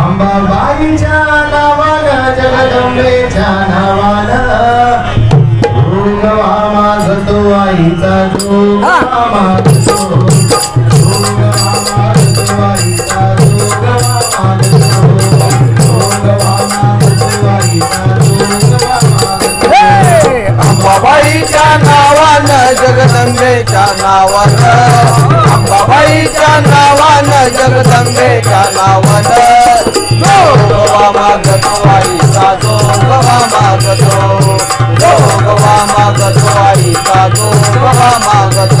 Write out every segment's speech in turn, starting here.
अंबाबाईच्या नावानं जगदंबेच्या नावानं. भोगवा आईचा जोगवा भोगवा मागतो आईचा जोगवा मागतो भोगवा मागतो आईचा जोगवा मागतो अंबाबाईच्या नावानं जगदंबेच्या नावानं. अंबाबाईच्या नावानं जगदंबेच्या नावानं. जोगवा मागतो आईचा जोगवा मागतो जोगवा मागतो आईचा जोगवा मागतो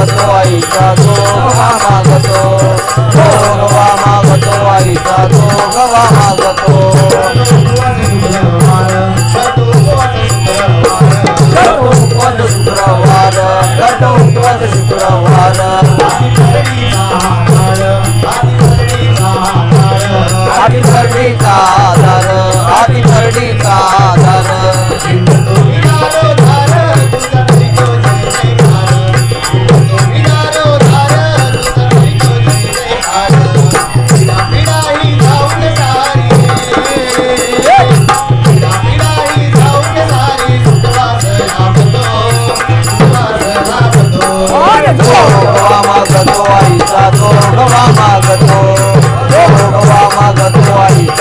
मागतो आईचा जोगवा मागतो. हो, जोगवा मागतो आईचा जोगवा मागतो.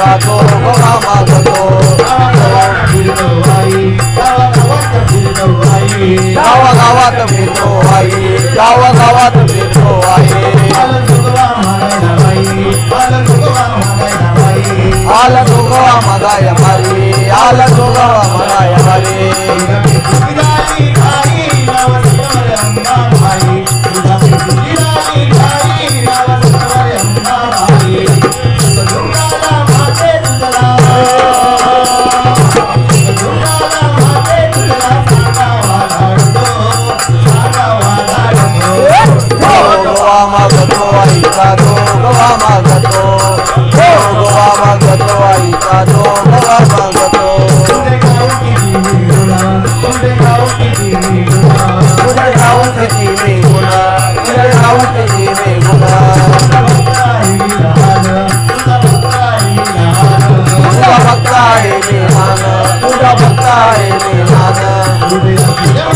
आईचा जोगवा मागतो गावा गावात फिरतो आई गावा गावात फिरतो आई. आला जोगवा मगाय मारी आला जोगवा मगाय आईचा जोगवा मागतो. जोगवा मागतो आईचा जोगवा मागतो. तुझे जाऊ किती मी गुन्हा तुझे जाऊ किती मी गुन्हा तुझा भक्त आहे मी मान तुझा भक्त आहे मी मान